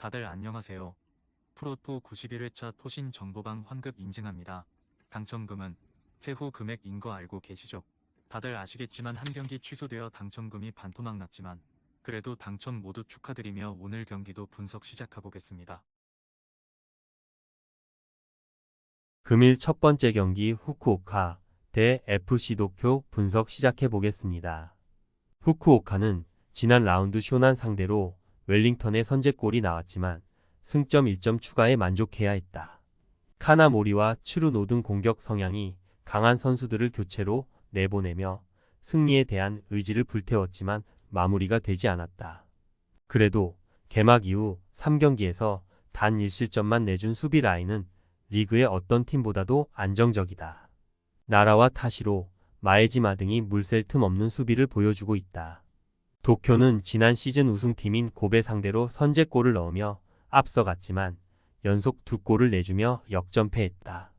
다들 안녕하세요. 프로토 91회차 토신 정보방 환급 인증합니다. 당첨금은 세후 금액인 거 알고 계시죠? 다들 아시겠지만 한 경기 취소되어 당첨금이 반토막 났지만 그래도 당첨 모두 축하드리며 오늘 경기도 분석 시작해보겠습니다. 금일 첫 번째 경기 후쿠오카 대 FC 도쿄 분석 시작해 보겠습니다. 후쿠오카는 지난 라운드 쇼난 상대로 웰링턴의 선제골이 나왔지만 승점 1점 추가에 만족해야 했다. 카나모리와 츠루노 등 공격 성향이 강한 선수들을 교체로 내보내며 승리에 대한 의지를 불태웠지만 마무리가 되지 않았다. 그래도 개막 이후 3경기에서 단 1실점만 내준 수비 라인은 리그의 어떤 팀보다도 안정적이다. 나라와 타시로, 마에지마 등이 물샐 틈 없는 수비를 보여주고 있다. 도쿄는 지난 시즌 우승팀인 고베 상대로 선제골을 넣으며 앞서갔지만 연속 두 골을 내주며 역전패했다.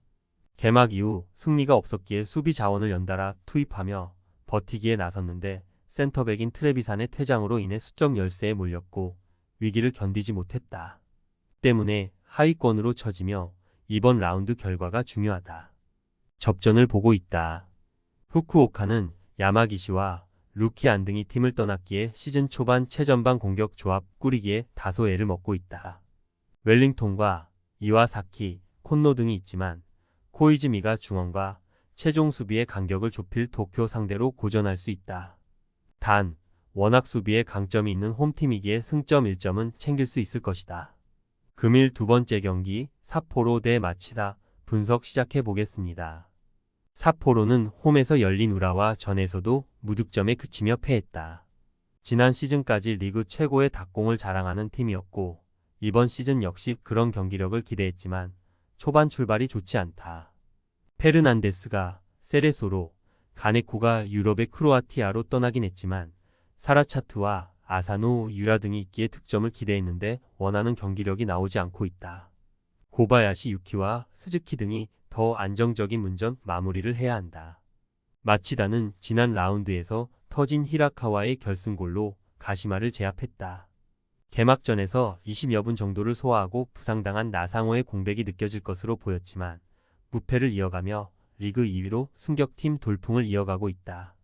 개막 이후 승리가 없었기에 수비 자원을 연달아 투입하며 버티기에 나섰는데 센터백인 트레비산의 퇴장으로 인해 수적 열세에 몰렸고 위기를 견디지 못했다. 때문에 하위권으로 처지며 이번 라운드 결과가 중요하다. 접전을 보고 있다. 후쿠오카는 야마기시와 루키 안 등이 팀을 떠났기에 시즌 초반 최전방 공격 조합 꾸리기에 다소 애를 먹고 있다. 웰링톤과 이와사키, 콘노 등이 있지만 코이즈미가 중원과 최종 수비의 간격을 좁힐 도쿄 상대로 고전할 수 있다. 단, 워낙 수비에 강점이 있는 홈팀이기에 승점 1점은 챙길 수 있을 것이다. 금일 두 번째 경기 사포로 대 마치다 분석 시작해 보겠습니다. 사포로는 홈에서 열린 우라와 전에서도 무득점에 그치며 패했다. 지난 시즌까지 리그 최고의 닭공을 자랑하는 팀이었고 이번 시즌 역시 그런 경기력을 기대했지만 초반 출발이 좋지 않다. 페르난데스가 세레소로 가네코가 유럽의 크로아티아로 떠나긴 했지만 사라차트와 아사노, 유라 등이 있기에 득점을 기대했는데 원하는 경기력이 나오지 않고 있다. 고바야시 유키와 스즈키 등이 더 안정적인 문전 마무리를 해야 한다. 마치다는 지난 라운드에서 터진 히라카와의 결승골로 가시마를 제압했다. 개막전에서 20여 분 정도를 소화하고 부상당한 나상호의 공백이 느껴질 것으로 보였지만 무패를 이어가며 리그 2위로 승격팀 돌풍을 이어가고 있다.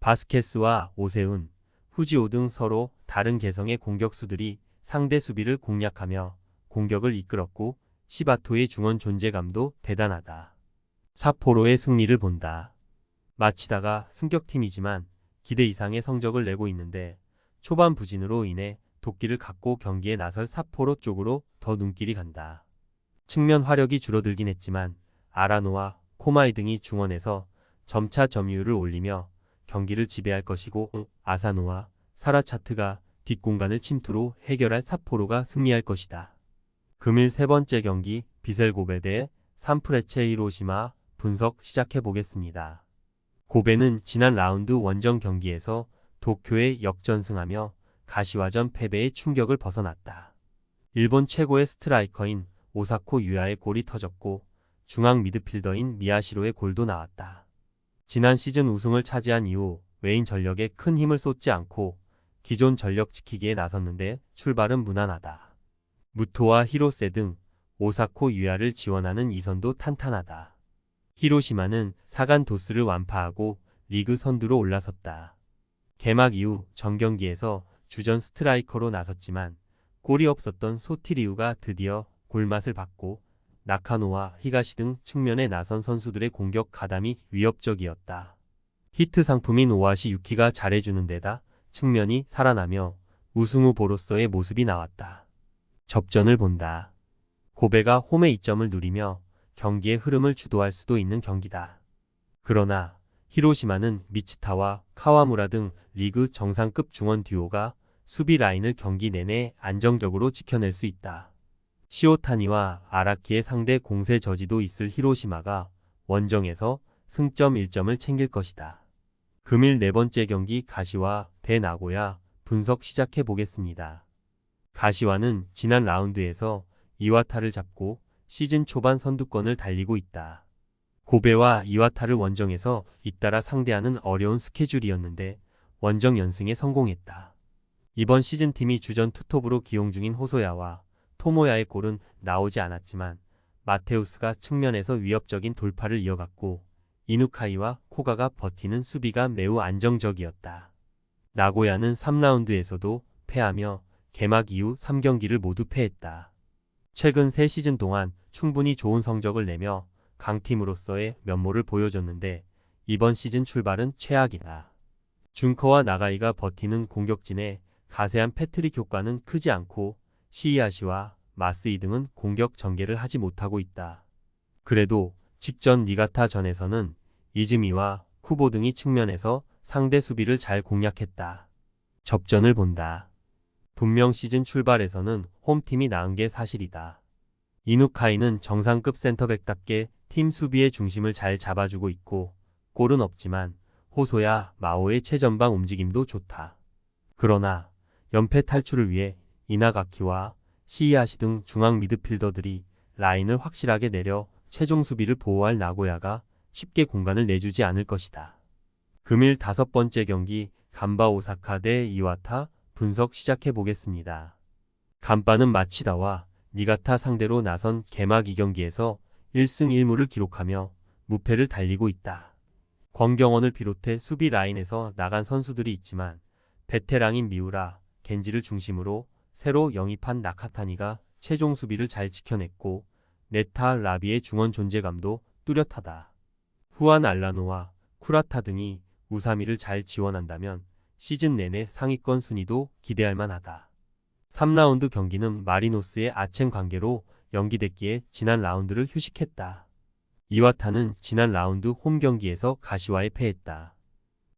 바스케스와 오세훈, 후지오 등 서로 다른 개성의 공격수들이 상대 수비를 공략하며 공격을 이끌었고 시바토의 중원 존재감도 대단하다. 사포로의 승리를 본다. 마치다가 승격팀이지만 기대 이상의 성적을 내고 있는데 초반 부진으로 인해 도끼를 갖고 경기에 나설 사포로 쪽으로 더 눈길이 간다. 측면 화력이 줄어들긴 했지만 아라노와 코마이 등이 중원에서 점차 점유율을 올리며 경기를 지배할 것이고 아사노와 사라차트가 뒷공간을 침투로 해결할 사포로가 승리할 것이다. 금일 세 번째 경기 비셀고베 대 산프레체 히로시마 분석 시작해 보겠습니다. 고베는 지난 라운드 원정 경기에서 도쿄에 역전승하며 가시화전 패배의 충격을 벗어났다. 일본 최고의 스트라이커인 오사코 유야의 골이 터졌고 중앙 미드필더인 미야시로의 골도 나왔다. 지난 시즌 우승을 차지한 이후 외인 전력에 큰 힘을 쏟지 않고 기존 전력 지키기에 나섰는데 출발은 무난하다. 무토와 히로세 등 오사코 유야를 지원하는 이선도 탄탄하다. 히로시마는 사간 도스를 완파하고 리그 선두로 올라섰다. 개막 이후 전경기에서 주전 스트라이커로 나섰지만 골이 없었던 소티리우가 드디어 골맛을 받고 나카노와 히가시 등 측면에 나선 선수들의 공격 가담이 위협적이었다. 히트 상품인 오아시 유키가 잘해주는 데다 측면이 살아나며 우승 후보로서의 모습이 나왔다. 접전을 본다. 고베가 홈의 이점을 누리며 경기의 흐름을 주도할 수도 있는 경기다. 그러나 히로시마는 미치타와 카와무라 등 리그 정상급 중원 듀오가 수비 라인을 경기 내내 안정적으로 지켜낼 수 있다. 시오타니와 아라키의 상대 공세 저지도 있을 히로시마가 원정에서 승점 1점을 챙길 것이다. 금일 네 번째 경기 가시와 대나고야 분석 시작해 보겠습니다. 가시와는 지난 라운드에서 이와타를 잡고 시즌 초반 선두권을 달리고 있다. 고베와 이와타를 원정에서 잇따라 상대하는 어려운 스케줄이었는데 원정 연승에 성공했다. 이번 시즌 팀이 주전 투톱으로 기용 중인 호소야와 토모야의 골은 나오지 않았지만 마테우스가 측면에서 위협적인 돌파를 이어갔고 이누카이와 코가가 버티는 수비가 매우 안정적이었다. 나고야는 3라운드에서도 패하며 개막 이후 3경기를 모두 패했다. 최근 3시즌 동안 충분히 좋은 성적을 내며 강팀으로서의 면모를 보여줬는데 이번 시즌 출발은 최악이다. 준커와 나가이가 버티는 공격진에 가세한 패트릭 효과는 크지 않고 시이아시와 마스이 등은 공격 전개를 하지 못하고 있다. 그래도 직전 니가타 전에서는 이즈미와 쿠보 등이 측면에서 상대 수비를 잘 공략했다. 접전을 본다. 분명 시즌 출발에서는 홈팀이 나은 게 사실이다. 이누카이는 정상급 센터백답게 팀 수비의 중심을 잘 잡아주고 있고 골은 없지만 호소야 마오의 최전방 움직임도 좋다. 그러나 연패 탈출을 위해 이나가키와 시이아시 등 중앙 미드필더들이 라인을 확실하게 내려 최종 수비를 보호할 나고야가 쉽게 공간을 내주지 않을 것이다. 금일 다섯 번째 경기 간바 오사카 대 이와타 분석 시작해 보겠습니다. 간바는 마치다와 니가타 상대로 나선 개막 2경기에서 1승 1무를 기록하며 무패를 달리고 있다. 권경원을 비롯해 수비 라인에서 나간 선수들이 있지만 베테랑인 미우라, 겐지를 중심으로 새로 영입한 나카타니가 최종 수비를 잘 지켜냈고 네타 라비의 중원 존재감도 뚜렷하다. 후안 알라노와 쿠라타 등이 우사미를 잘 지원한다면 시즌 내내 상위권 순위도 기대할 만하다. 3라운드 경기는 마리노스의 아쳔 관계로 연기됐기에 지난 라운드를 휴식했다. 이와타는 지난 라운드 홈 경기에서 가시와에 패했다.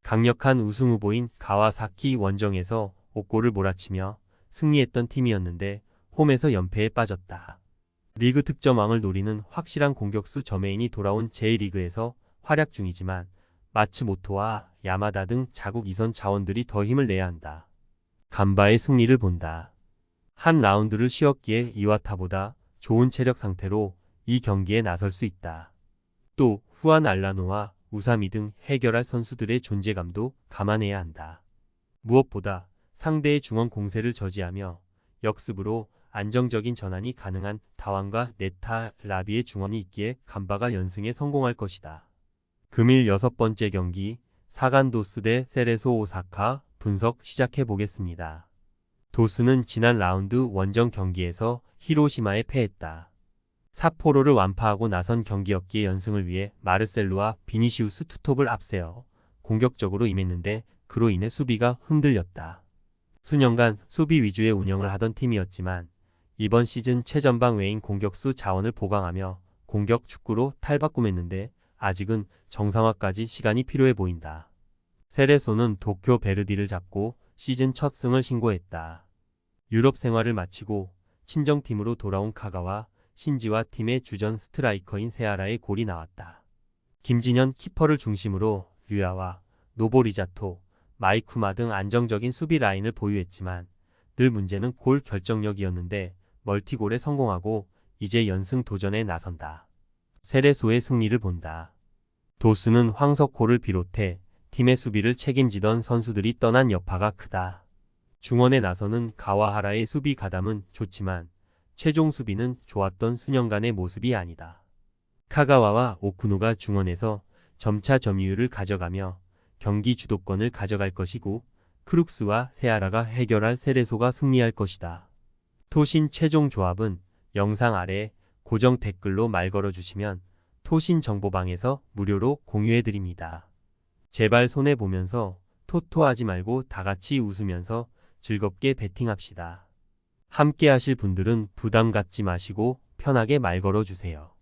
강력한 우승 후보인 가와사키 원정에서 5골을 몰아치며 승리했던 팀이었는데 홈에서 연패에 빠졌다. 리그 득점왕을 노리는 확실한 공격수 저메인이 돌아온 제1리그에서 활약 중이지만 마츠모토와 야마다 등 자국 이선 자원들이 더 힘을 내야 한다. 간바의 승리를 본다. 한 라운드를 쉬었기에 이와타보다 좋은 체력 상태로 이 경기에 나설 수 있다. 또 후안 알라노와 우사미 등 해결할 선수들의 존재감도 감안해야 한다. 무엇보다 상대의 중원 공세를 저지하며 역습으로 안정적인 전환이 가능한 다왕과 네타 라비의 중원이 있기에 간바가 연승에 성공할 것이다. 금일 여섯 번째 경기 사간도스 대 세레소 오사카 분석 시작해 보겠습니다. 도스는 지난 라운드 원정 경기에서 히로시마에 패했다. 사포로를 완파하고 나선 경기였기에 연승을 위해 마르셀로와 비니시우스 투톱을 앞세워 공격적으로 임했는데 그로 인해 수비가 흔들렸다. 수년간 수비 위주의 운영을 하던 팀이었지만 이번 시즌 최전방 외인 공격수 자원을 보강하며 공격 축구로 탈바꿈했는데 아직은 정상화까지 시간이 필요해 보인다. 세레소는 도쿄 베르디를 잡고 시즌 첫 승을 신고했다. 유럽 생활을 마치고 친정팀으로 돌아온 카가와 신지와 팀의 주전 스트라이커인 세아라의 골이 나왔다. 김진현 키퍼를 중심으로 류야와 노보리자토, 마이쿠마 등 안정적인 수비 라인을 보유했지만 늘 문제는 골 결정력이었는데 멀티골에 성공하고 이제 연승 도전에 나선다. 세레소의 승리를 본다. 도스는 황석호를 비롯해 팀의 수비를 책임지던 선수들이 떠난 여파가 크다. 중원에 나서는 가와하라의 수비 가담은 좋지만 최종 수비는 좋았던 수년간의 모습이 아니다. 카가와와 오쿠노가 중원에서 점차 점유율을 가져가며 경기 주도권을 가져갈 것이고 크룩스와 세아라가 해결할 세레소가 승리할 것이다. 토신 최종 조합은 영상 아래 고정 댓글로 말 걸어주시면 토신 정보방에서 무료로 공유해드립니다. 제발 손해보면서 토토하지 말고 다같이 웃으면서 즐겁게 베팅합시다. 함께 하실 분들은 부담 갖지 마시고 편하게 말 걸어주세요.